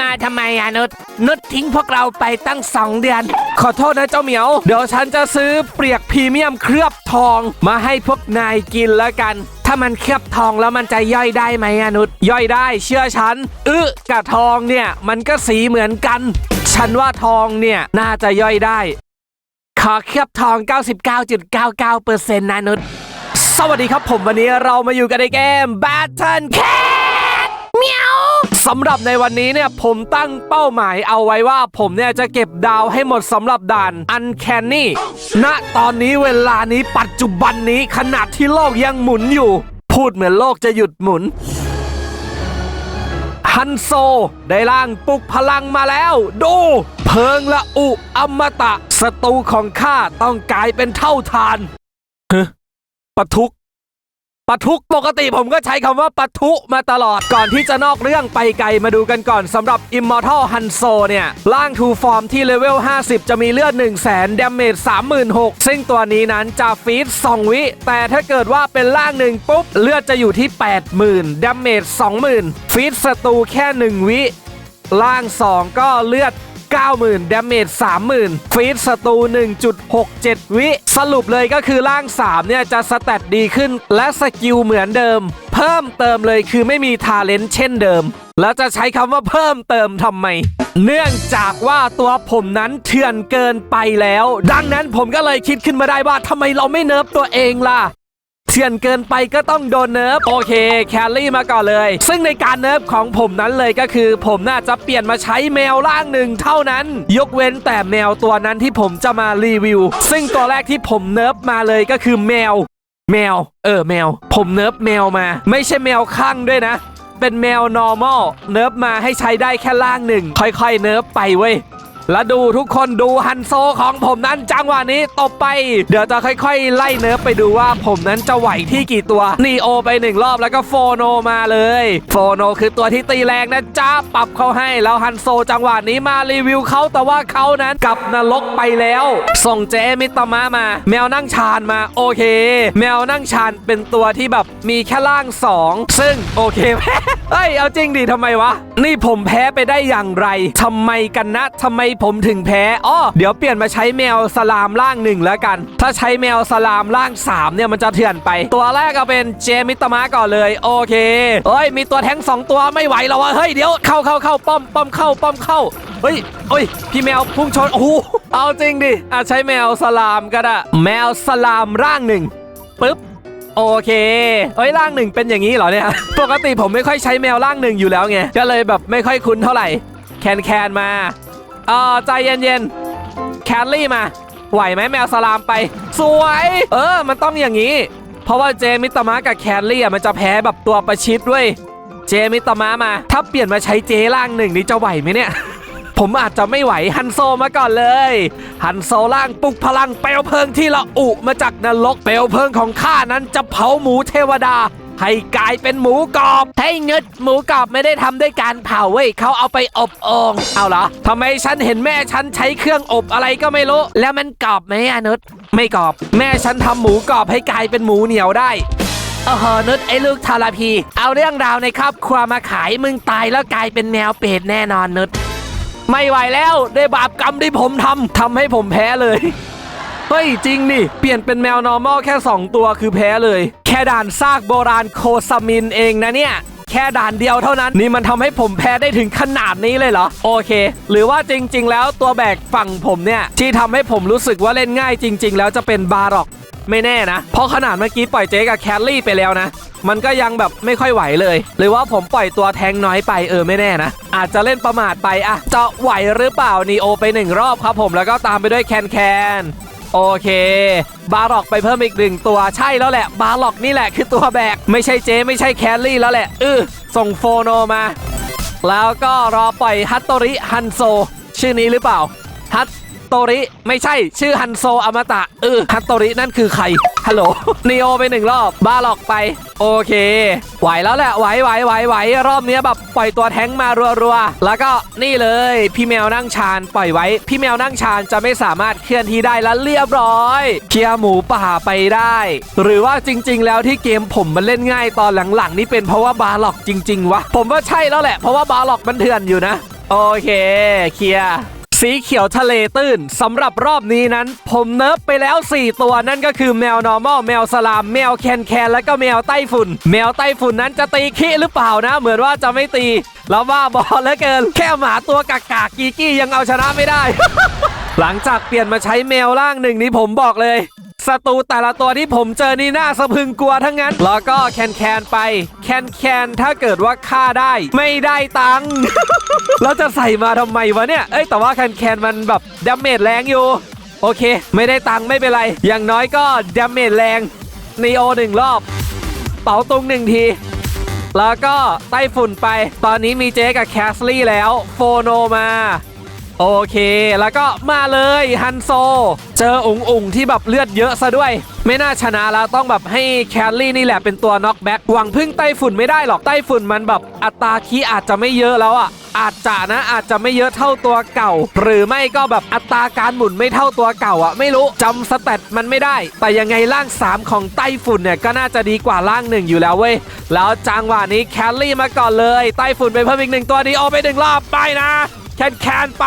มาทำไมอะนุชนุชทิ้งพวกเราไปตั้งสองเดือน ขอโทษนะเจ้าเหมียว เดี๋ยวฉันจะซื้อเปลือกพรีเมียมเคลือบทองมาให้พวกนายกินแล้วกัน ถ้ามันเคลือบทองแล้วมันจะย่อยได้ไหมอะนุชย่อยได้เชื่อฉันอึะกับทองเนี่ยมันก็สีเหมือนกัน ฉันว่าทองเนี่ยน่าจะย่อยได้ ขอเคลือบทอง 99.99%นะนุชสวัสดีครับผมวันนี้เรามาอยู่กันในเกม Battle Cat เมียว สำหรับในวันนี้เนี่ยผมตั้งเป้าหมายเอาไว้ว่าผมเนี่ยจะเก็บดาวให้หมดสำหรับด่าน Uncanny ณตอนนี้เวลานี้ปัจจุบันนี้ขนาดที่โลกยังหมุนอยู่ พูดเหมือนโลกจะหยุดหมุนฮันโซ ได้ร่างปลุกพลังมาแล้ว ดู เพิงละอุอมตะศัตรูของข้าต้องกลายเป็นเท่าทานฮะปะทุก ปะทุกปกติผมก็ใช้คำว่าปะทุมาตลอดก่อนที่จะนอกเรื่องไปไกลมาดูกันก่อนสำหรับ Immortal Hanzo เนี่ยร่าง True Form ที่เลเวล 50 จะมีเลือด 1 0 0 0 0แสนดาเมจ36,000 ซึ่งตัวนี้นั้นจะฟีด 2 วิ แต่ถ้าเกิดว่าเป็นร่างหนึ่งปุ๊บ เลือดจะอยู่ที่ 80,000ดาเมจ20,000 ฟีดศัตรูแค่ 1 วิล่าง 2 ก็เลือด 90,000ดาเมจ30,000ฟีดศัตรู1.67 วิ สรุปเลยก็คือล่าง 3 เนี่ย จะสแตตดีขึ้น และสกิลเหมือนเดิม เพิ่มเติมเลยคือไม่มีทาเลนต์เช่นเดิม แล้วจะใช้คำว่าเพิ่มเติมทำไม เนื่องจากว่าตัวผมนั้นเถื่อนเกินไปแล้ว ดังนั้นผมก็เลยคิดขึ้นมาได้ว่าทำไมเราไม่เนิร์ฟตัวเองล่ะ เถื่อนเกินไปก็ต้องโดนเนิร์ฟโอเคแคลรี่มาก่อนเลย ซึ่งในการเนิร์ฟของผมนั้นเลยก็คือ ผมน่าจะเปลี่ยนมาใช้แมวล่างหนึ่งเท่านั้น ยกเว้นแต่แมวตัวนั้นที่ผมจะมารีวิว ซึ่งตัวแรกที่ผมเนิร์ฟมาเลยก็คือแมว แมว เออแมว ผมเนิร์ฟแมวมา ไม่ใช่แมวข้างด้วยนะเป็นแมว normal เนิร์ฟมาให้ใช้ได้แค่ล่างหนึ่ง ค่อยๆ เนิร์ฟไปเว้ย แล้วดูทุกคนดูฮันโซของผมนั้นจังหวะนี้ตบไป เดี๋ยวจะค่อยๆ ไล่เนิร์ฟไปดูว่าผมนั้นจะไหวที่กี่ตัวนีโอไปหนึ่งรอบแล้วก็โฟโนมาเลยโฟโนคือตัวที่ตีแรงนะจ้าปรับเขาให้แล้วฮันโซจังหวะนี้มารีวิวเขาแต่ว่าเขานั้นกลับนรกไปแล้ว ส่งเจมิตามะมา แมวนั่งชานมาโอเค แมวนั่งชานเป็นตัวที่แบบมีแค่ล่างสองซึ่งโอเคเฮ้ยเอาจริงดิทำไมวะ นี่ผมแพ้ไปได้อย่างไรทำไมกันนะทำไมผมถึงแพ้อ้อเดี๋ยวเปลี่ยนมาใช้แมวสลามล่างหนึ่งแล้วกัน ถ้าใช้แมวสลามล่างสามเนี่ยมันจะเถื่อนไป ตัวแรกก็เป็นเจมิตมะก่อนเลยโอเคเอ้ยมีตัวแท้งสองตัวไม่ไหวแล้ววะเฮ้ยเดี๋ยวเข้าเข้าเข้าป้อมป้อมเข้าป้อมเข้าเฮ้ยเฮ้ยพี่แมวพุ่งชนโอ้โหเอาจริงดิอะใช้แมวสลามก็ได้แมวสลามร่างหนึ่งปึ๊บโอเค เอ้ยร่างหนึ่งเป็นอย่างนี้เหรอเนี่ย ปกติผมไม่ค่อยใช้แมวร่างหนึ่งอยู่แล้วไง ก็เลยแบบไม่ค่อยคุ้นเท่าไหร่ แคนแคนมา เออใจเย็นๆ แคลรี่มา ไหวไหมแมวสลามไป สวย เออ มันต้องอย่างนี้ เพราะว่าเจมิตามะกับแคลรี่อะมันจะแพ้แบบตัวประชิดด้วยเจมิตามะมา ถ้าเปลี่ยนมาใช้เจร่างหนึ่งนี่จะไหวไหมเนี่ย ผมอาจจะไม่ไหวฮันโซมาก่อนเลย ฮันโซล่างปลุกพลังเปลวเพลิงที่ละอุมาจากนรกเปลวเพลิงของข้านั้นจะเผาหมูเทวดา ให้กลายเป็นหมูกรอบให้เงึดหมูกรอบไม่ได้ทำด้วยการเผาเว้ยเขาเอาไปอบโองเอาเหรอทำไมฉันเห็นแม่ฉันใช้เครื่องอบอะไรก็ไม่รู้ แล้วมันกรอบไหมอะนุชไม่กรอบ แม่ฉันทำหมูกรอบให้กลายเป็นหมูเหนียวได้โอ้โหนุชไอ้ลูกทารพี เอาเรื่องราวในครอบครัวมาขายมึงตายแล้วกลายเป็นแมวเป็ดแน่นอนนุชไม่ไหวแล้วได้บาปกรรมที่ผมทำทำให้ผมแพ้เลย ฮ้ยจริงนี่ เปลี่ยนเป็นแมว normal แค่ 2 ตัวคือแพ้เลย แค่ด่านซากโบราณโคซามินเองนะเนี่ย แค่ด่านเดียวเท่านั้น นี่มันทำให้ผมแพ้ได้ถึงขนาดนี้เลยเหรอ โอเค หรือว่าจริง ๆ แล้วตัวแบกฝั่งผมเนี่ย ที่ทำให้ผมรู้สึกว่าเล่นง่ายจริง ๆ แล้วจะเป็นบาร็อกไม่แน่นะ เพราะขนาดเมื่อกี้ปล่อยเจ๊กับแคลรี่ไปแล้วนะ มันก็ยังแบบไม่ค่อยไหวเลย หรือว่าผมปล่อยตัวแทงน้อยไปเออไม่แน่นะ อาจจะเล่นประมาทไปอะจะไหวหรือเปล่านีโอไปหนึ่งรอบครับผมแล้วก็ตามไปด้วยแคนแคน โอเค บาร็อกไปเพิ่มอีกหนึ่งตัวใช่แล้วแหละ บาร็อกนี่แหละคือตัวแบก ไม่ใช่เจ๊ไม่ใช่แคลรี่แล้วแหละเออส่งโฟโนมา แล้วก็รอปล่อยฮัตโตริฮันโซ ชื่อนี้หรือเปล่าฮัต โตริ ไม่ใช่ชื่อฮันโซอมตะเออฮัตโตรินั่นคือใครฮัลโหลนีโอไปหนึ่งรอบบ้าหลอกไป โอเค ไหวแล้วแหละไหวไหวไหวไหวรอบเนี้แบบปล่อยตัวแท้งมารัวๆแล้วก็นี่เลย พี่แมวนั่งชานปล่อยไว้ พี่แมวนั่งชานจะไม่สามารถเคลื่อนที่ได้แล้วเรียบร้อยเคลียร์หมูป่าไปได้ หรือว่าจริง ๆ แล้วที่เกมผมมันเล่นง่ายตอนหลังๆ นี่เป็นเพราะว่าบาหลอกจริง ๆวะผมว่าใช่แล้วแหละเพราะว่าบาหลอกมันเถื่อนอยู่นะโโอเคเคลียร์ สีเขียวทะเลตื้นสำหรับรอบนี้นั้น ผมเนิร์ฟไปแล้ว 4 ตัวนั่นก็คือแมวนอร์มอลแมวสลามแมวแคนแคนและก็แมวไต้ฝุ่น แมวไต้ฝุ่นนั้นจะตีขี้หรือเปล่านะ เหมือนว่าจะไม่ตีแล้วว่าบอลเหลือเกิน แค่หมาตัวกากากกีกี้ยังเอาชนะไม่ได้ หลังจากเปลี่ยนมาใช้แมวร่างหนึ่งนี้ผมบอกเลย ศัตรูแต่ละตัวที่ผมเจอนี่น่าสะพึงกลัวทั้งนั้น แล้วก็แคนแคนไป แคนแคนถ้าเกิดว่าฆ่าได้ ไม่ได้ตังค์แล้วจะใส่มาทำไมวะเนี่ย เอ้ยแต่ว่าแคนแคนมันแบบดาเมจแรงอยู่ โอเค ไม่ได้ตังค์ไม่เป็นไร อย่างน้อยก็ดาเมจแรงนีโอหนึ่งรอบ เป๋าตุงหนึ่งทีแล้วก็ไต้ฝุ่นไป ตอนนี้มีเจ๊กับแคสลี่แล้ว โฟโนมา โอเค แล้วก็มาเลยฮันโซ เจออุ๋งอุ๋งที่แบบเลือดเยอะซะด้วย ไม่น่าชนะแล้วต้องแบบให้แคลรี่นี่แหละเป็นตัวน็อกแบ็กหวังพึ่งไต้ฝุ่นไม่ได้หรอกไต้ฝุ่นมันแบบอัตราคีอาจจะไม่เยอะแล้วอะอาจจะนะอาจจะไม่เยอะเท่าตัวเก่า หรือไม่ก็แบบอัตราการหมุนไม่เท่าตัวเก่าอะไม่รู้จำสเตตมันไม่ได้ แต่ยังไงร่าง 3 ของไต้ฝุ่นเนี่ยก็น่าจะดีกว่าร่างหนึ่งอยู่แล้วเว้ยแล้วจังหวะนี้แคลรี่มาก่อนเลยไต้ฝุ่นไปเพิ่มอีกหนึ่งตัวดีโอไปหนึ่งรอบไปนะ แคนแคนไป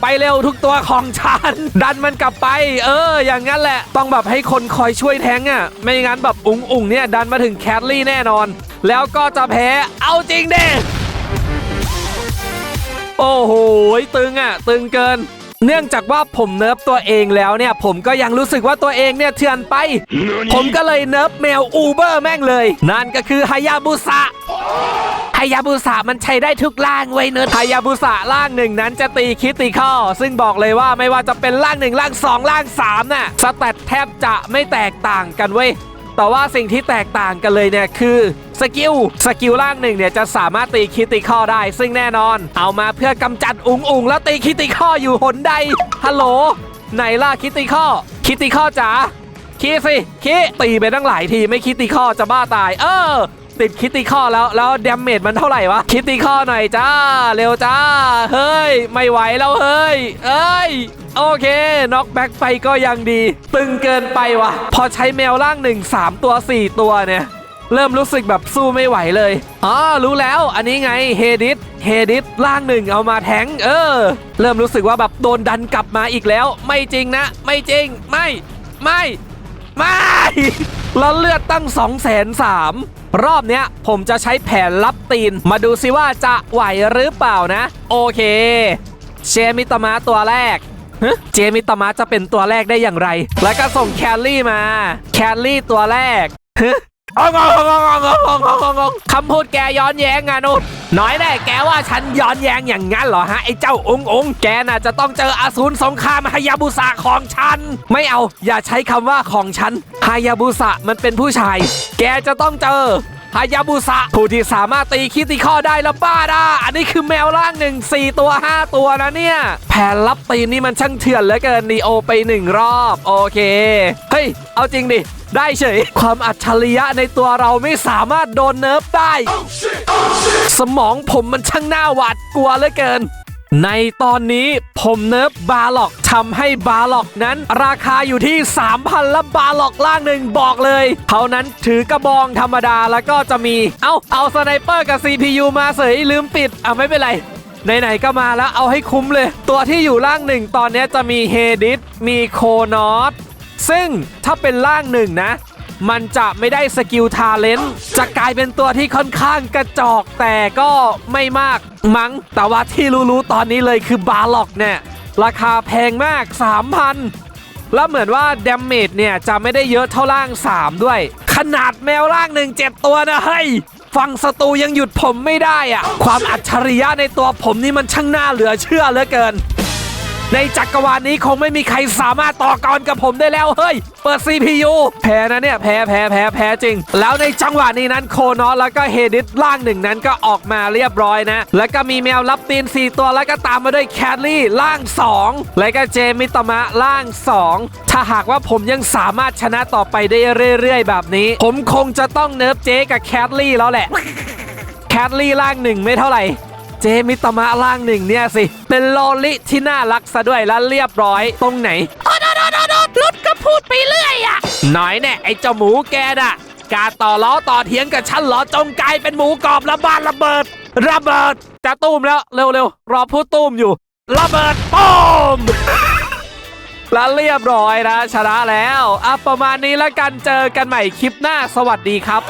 ไปเร็วทุกตัวของฉัน ดันมันกลับไป เออ อย่างนั้นแหละ ต้องแบบให้คนคอยช่วยแทงอะ ไม่งั้นแบบอุ๋งอุ๋งเนี่ยดันมาถึงแคทลี่แน่นอน แล้วก็จะแพ้ เอาจริงเด้โอ้โห ตึงอะ ตึงเกินเนื่องจากว่าผมเนิร์ฟตัวเองแล้วเนี่ย ผมก็ยังรู้สึกว่าตัวเองเนี่ยเถื่อนไป ผมก็เลยเนิร์ฟแมวอูเบอร์แม่งเลย นั่นก็คือฮายาบุสะายาบุสะมันใช้ได้ทุกล่างไว้ยเนิร์ดฮายาบุสะล่างหนึ่งนั้นจะตีคิติคอซึ่งบอกเลยว่าไม่ว่าจะเป็นล่างหนึ่งล่างสองล่างสามน่ะสแตทแทบจะไม่แตกต่างกันเว้ยแต่ว่าสิ่งที่แตกต่างกันเลยเนี่ยคือสกิลสกิลล่างหนึ่งเนี่ยจะสามารถตีคิติคอได้ ซึ่งแน่นอน เอามาเพื่อกำจัดอุงอุงแล้วตีคิติคออยู่หนใดฮัลโหลไหนล่ะคิติคอคิติคอจ๋าคิสิคิตีไปตั้งหลายทีไม่คิตีข้อจะบ้าตาย เออติดคิดตีข้อแล้วแล้วดาเมจมันเท่าไหร่วะคิดตีข้อหน่อยจ้า เร็วจ้า เฮ้ย ไม่ไหวแล้วเฮ้ย เอ้ยโอเค น็อกแบ็กไปก็ยังดี ตึงเกินไปวะพอใช้แมวล่าง1 3ตัว4ตัวเนี่ย เริ่มรู้สึกแบบสู้ไม่ไหวเลยอ๋อรู้แล้วอันนี้ไงเฮดิสเฮดิสล่างหนึ่งเอามาแทงเออ เริ่มรู้สึกว่าแบบโดนดันกลับมาอีกแล้ว ไม่จริงนะ ไม่จริง ไม่ ไม่ ไม่ แล้วเลือดตั้ง2องแสนสามรอบเนี้ยผมจะใช้แผนลับตีน มาดูซิว่าจะไหวหรือเปล่านะ โอเคเจมิตามะตัวแรกเจมิตามะจะเป็นตัวแรกได้อย่างไร แล้วก็ส่งแคลรี่มา แคลรี่ตัวแรก ฮะองงงงงงงงงคำพูดแกย้อนแย้งอะนุนน้อยแน่แกว่าฉันย้อนแย้งอย่างงั้นเหรอฮะไอ้เจ้าององแกน่ะจะต้องเจออสูรสงครามฮายาบุสะของฉัน ไม่เอา อย่าใช้คำว่าของฉันฮายาบุสะมันเป็นผู้ชาย แกจะต้องเจอฮายาบุสะผู้ที่สามารถตีคิติคอได้แล้วบ้าด้าอันนี้คือแมวล่างหนึ่งสี่ตัว5ตัวนะเนี่ย แผนลับตีนนี่มันช่างเถื่อนเหลือเกินนีโอไปหนึ่งรอบ โอเค เฮ้ย เอาจริงดิ ได้เฉย ความอัจฉริยะในตัวเราไม่สามารถโดนเนิร์ฟได้ สมองผมมันช่างน่าหวาดกลัวเหลือเกิน ในตอนนี้ผมเนิร์ฟบาล็อกทำให้บาล็อกนั้น ราคาอยู่ที่ 3,000 และบาล็อกล่างหนึ่งบอกเลยเขานั้นถือกระบองธรรมดาแล้วก็จะมี เอ้าเอาสไนเปอร์กับ CPU มาเสยลืมปิดอะไม่เป็นไรไหนๆก็มาแล้วเอาให้คุ้มเลย ตัวที่อยู่ล่างหนึ่งตอนนี้จะมีเฮดิสมีโคนอส ซึ่งถ้าเป็นล่างหนึ่งนะ มันจะไม่ได้สกิลทาเลนต์จะกลายเป็นตัวที่ค่อนข้างกระจอกแต่ก็ไม่มากมั้ง แต่ว่าที่รู้ๆตอนนี้เลยคือบาล็อกเนี่ย ราคาแพงมาก 3,000 แล้วเหมือนว่าเดาเมจเนี่ย จะไม่ได้เยอะเท่าล่าง 3 ด้วย ขนาดแมวล่างหนึ่งเจ็บตัวนะเฮ้ยฟังศัตรูยังหยุดผมไม่ได้อะความอัจฉริยะในตัวผมนี่มันช่างน่าเหลือเชื่อเหลือเกิน ในจักรวาลนี้คงไม่มีใครสามารถต่อกรกับผมได้แล้วเฮ้ย เปิด CPU แพ้นะเนี่ย แพ้แพ้แพ้แพ้จริง แล้วในจังหวะนี้นั้นโคนอสแล้วก็เฮดิสล่างหนึ่งนั้นก็ออกมาเรียบร้อยนะ แล้วก็มีแมวรับตีน 4 ตัวแล้วก็ตามมาด้วยแคทลี่ล่าง 2 แล้วก็เจมิตมะล่าง 2 ถ้าหากว่าผมยังสามารถชนะต่อไปได้เรื่อยๆ แบบนี้ ผมคงจะต้องเนิร์ฟเจกับแคทลี่แล้วแหละแคทลี่ล่างหนึ่งไม่เท่าไหร่ เจมิตมะล่างหนึ่งเนี่ยสิ เป็นโลลิที่น่ารักซะด้วยแล้วเรียบร้อยตรงไหนโอ้โดโดโดโดนุดก็พูดไปเรื่อยอะหน้อยแน่ไอ้เจ้าหมูแกน่ะกาต่อล้อต่อเถียงกับฉันเหรอจงกลายเป็นหมูกรอบระบาดระเบิด ระเบิดจะตุ้มแล้วเร็วๆรอผู้ตุ้มอยู่ ระเบิดป้อมแล้วเรียบร้อยนะชนะแล้วอะประมาณนี้แล้วกันเจอกันใหม่คลิปหน้าสวัสดีครับ